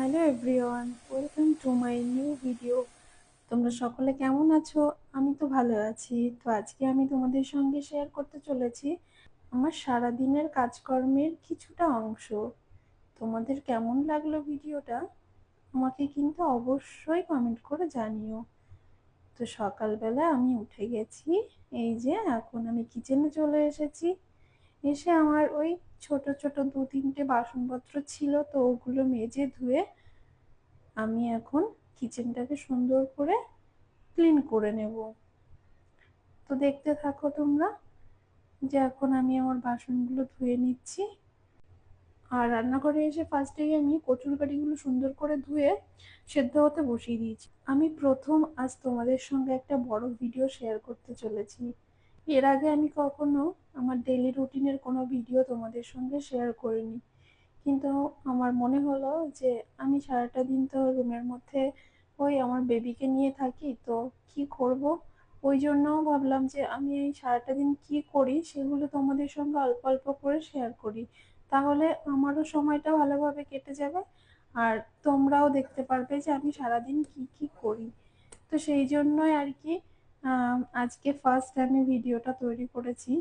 Hello everyone, welcome to my new video. তোমরা সকলে কেমন আছো? আমি তো ভালো আছি। তো আজকে আমি তোমাদের সঙ্গে শেয়ার করতে চলেছি আমার সারা দিনের কাজকর্মের কিছুটা অংশ। তোমাদের কেমন লাগল ভিডিওটা? আমাকে কিন্তু অবশ্যই কমেন্ট করে জানিও। তো সকালবেলা আমি উঠে গেছি, এই যে এখন আমি কিচেনে চলে এসেছি। এসে আমার ওই ছোট ছোট দু তিনটে বাসনপত্র ছিল, তো ওগুলো মেজে ধুয়ে আমি এখন কিচেনটাকে সুন্দর করে ক্লিন করে নেব। তো দেখতে থাকো তোমরা যে এখন আমি আমার বাসনগুলো ধুয়ে নিচ্ছি। আর রান্নাঘরে এসে ফার্স্টেই আমি কচুর গাড়িগুলো সুন্দর করে ধুয়ে সেদ্ধ হতে বসিয়ে দিয়েছি। আমি প্রথম আজ তোমাদের সঙ্গে একটা বড় ভিডিও শেয়ার করতে চলেছি। এর আগে আমি কখনো আমার ডেলি রুটিনের কোনো ভিডিও তোমাদের সঙ্গে শেয়ার করিনি। কিন্তু আমার মনে হলো যে আমি সারাটা দিন তো রুমের মধ্যে ওই আমার বেবিকে নিয়ে থাকি, তো কি করব? ওই জন্য ভাবলাম যে আমি এই সারাটা দিন কি করি সেগুলো তোমাদের সঙ্গে অল্প অল্প করে শেয়ার করি। তাহলে আমারও সময়টা ভালোভাবে কেটে যাবে আর তোমরাও দেখতে পারবে যে আমি সারাদিন কি কি করি। তো সেই জন্যই আর কি আজকে ফার্স্ট আমি ভিডিওটা তৈরি করেছি।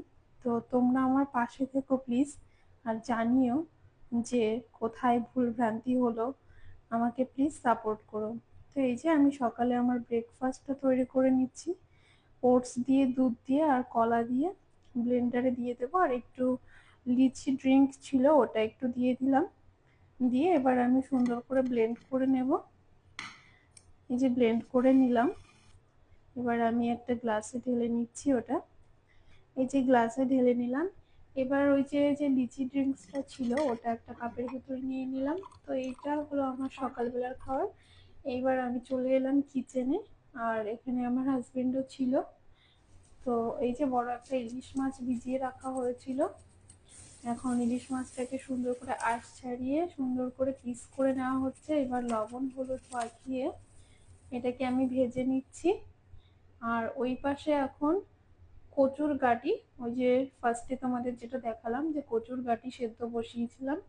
তো তোমরা আমার পাশে থেকো প্লিজ আর জানিও যে কোথায় ভুল ভ্রান্তি হলো। আমাকে প্লিজ সাপোর্ট করো। তো এই যে আমি সকালে আমার ব্রেকফাস্টটা তৈরি করে নিচ্ছি। ওটস দিয়ে, দুধ দিয়ে আর কলা দিয়ে ব্লেন্ডারে দিয়ে দেবো। আর একটু লিচি ড্রিঙ্ক ছিল, ওটা একটু দিয়ে দিলাম। দিয়ে এবার আমি সুন্দর করে ব্লেন্ড করে নেব। এই যে ব্লেন্ড করে নিলাম। এবার আমি একটা গ্লাসে ঢেলে নিচ্ছি ওটা। এই যে গ্লাসে ঢেলে নিলাম। এবার ওই যে যে লিচি ড্রিঙ্কসটা ছিল, ওটা একটা কাপের ভিতরে নিয়ে নিলাম। তো এইটা হলো আমার সকালবেলার খাবার। এইবার আমি চলে এলাম কিচেনে আর এখানে আমার হাজবেন্ডও ছিল। তো এই যে বড় একটা ইলিশ মাছ ভিজিয়ে রাখা হয়েছিল। এখন ইলিশ মাছটাকে সুন্দর করে আঁশ ছাড়িয়ে, সুন্দর করে পিস করে নেওয়া হচ্ছে। এবার লবণ, হলুদ মাখিয়ে এটাকে আমি ভেজে নিচ্ছি। আর ওই পাশে এখন কচুর গাটি, ওই যে ফার্স্টে তোমাদের যেটা দেখালাম যে কচুর গাটি সেদ্ধ বসিয়েছিলাম।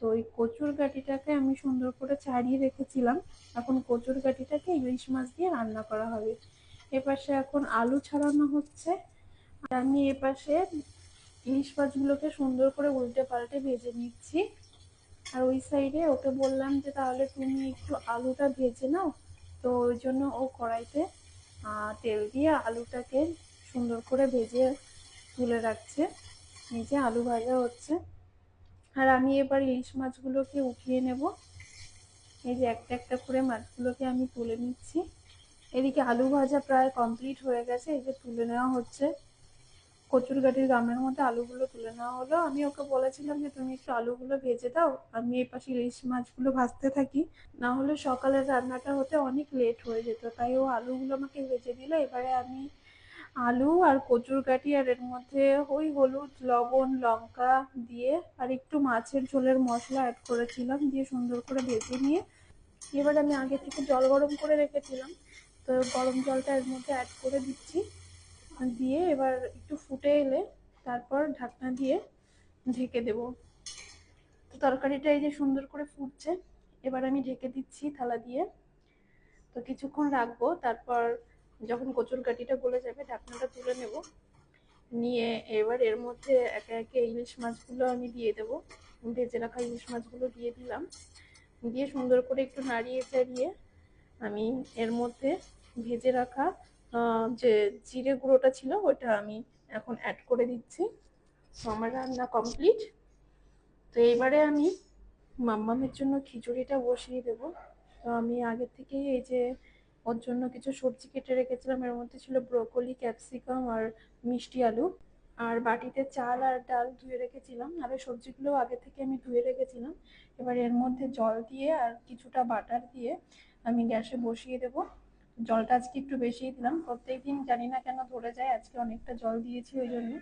তো ওই কচুর গাটিটাকে আমি সুন্দর করে ছাড়িয়ে রেখেছিলাম। এখন কচুর গাটিটাকে ইলিশ মাছ দিয়ে রান্না করা হবে। এপাশে এখন আলু ছাড়ানো হচ্ছে। আর আমি এপাশে ইলিশ মাছগুলোকে সুন্দর করে উল্টে পাল্টে ভেজে নিচ্ছি। আর ওই সাইডে ওকে বললাম যে তাহলে তুমি একটু আলুটা ভেজে নাও। তো ওই জন্য ও কড়াইতে তেল দিয়ে আলুটাকে সুন্দর করে ভেজে তুলে রাখছে। নিচে আলু ভাজা হচ্ছে। আর আমি এবার ইলিশ মাছগুলোকে উঠিয়ে নেব। এই যে একটা একটা করে মাছগুলোকে আমি তুলে নিচ্ছি। এদিকে আলু ভাজা প্রায় কমপ্লিট হয়ে গেছে। এই যে তুলে নেওয়া হচ্ছে। কচুর গাটির গামের মধ্যে আলুগুলো তুলে নেওয়া হলো। আমি ওকে বলেছিলাম যে, তুমি একটু আলুগুলো ভেজে দাও। আমি এই পাশে ইলিশ মাছগুলো ভাজতে থাকি। না হলে সকালের রান্নাটা হতে অনেক লেট হয়ে যেত। তাই ও আলুগুলো আমাকে ভেজে দিল। এবারে আমি আলু আর কচুর গাটি আর এর মধ্যে ওই হলুদ, লবণ, লঙ্কা দিয়ে আর একটু মাছের ঝোলের মশলা অ্যাড করেছিলাম দিয়ে সুন্দর করে ভেজে নিয়ে। এবার আমি আগে থেকে জল গরম করে রেখেছিলাম। তো গরম জলটা এর মধ্যে অ্যাড করে দিচ্ছি। দিয়ে এবার একটু ফুটে এলে তারপর ঢাকনা দিয়ে ঢেকে দেব। তো তরকারিটা এই যে সুন্দর করে ফুটছে, এবার আমি ঢেকে দিচ্ছি থালা দিয়ে। তো কিছুক্ষণ রাখব, তারপর যখন কচুর কাটিটা গলে যাবে ঢাকনাটা তুলে নেব। নিয়ে এবার এর মধ্যে একে একে ইলিশ মাছগুলো আমি দিয়ে দেবো। ভেজে রাখা ইলিশ মাছগুলো দিয়ে দিলাম। দিয়ে সুন্দর করে একটু নাড়িয়ে চাড়িয়ে আমি এর মধ্যে ভেজে রাখা যে জিরে গুঁড়োটা ছিল ওটা আমি এখন অ্যাড করে দিচ্ছি। তো আমার রান্না কমপ্লিট তো এইবারে আমি মাম্মামের জন্য খিচুড়িটা বসিয়ে দেব। তো আমি আগে থেকেই এই যে ওর জন্য কিছু সবজি কেটে রেখেছিলাম, এর মধ্যে ছিল ব্রোকলি ক্যাপসিকাম আর মিষ্টি আলু। আর বাটিতে চাল আর ডাল ধুয়ে রেখেছিলাম। আর সবজিগুলো আগে থেকে আমি ধুয়ে রেখেছিলাম। এবার এর মধ্যে জল দিয়ে আর কিছুটা বাটার দিয়ে আমি গ্যাসে বসিয়ে দেব। জলটা আজকে একটু বেশি দিলাম। প্রত্যেক দিন জানি না কেন ধরে যায়, আজকে অনেকটা জল দিয়েছি ওই জন্য।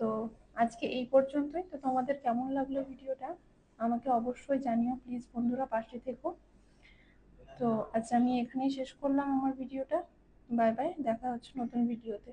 তো আজকে এই পর্যন্তই। তো তোমাদের কেমন লাগল ভিডিওটা? আমাকে অবশ্যই জানিও প্লিজ বন্ধুরা পাশে থেকো। তো আচ্ছা আমি এখানেই শেষ করলাম আমার ভিডিওটা। বাই বাই, দেখা হচ্ছে নতুন ভিডিওতে।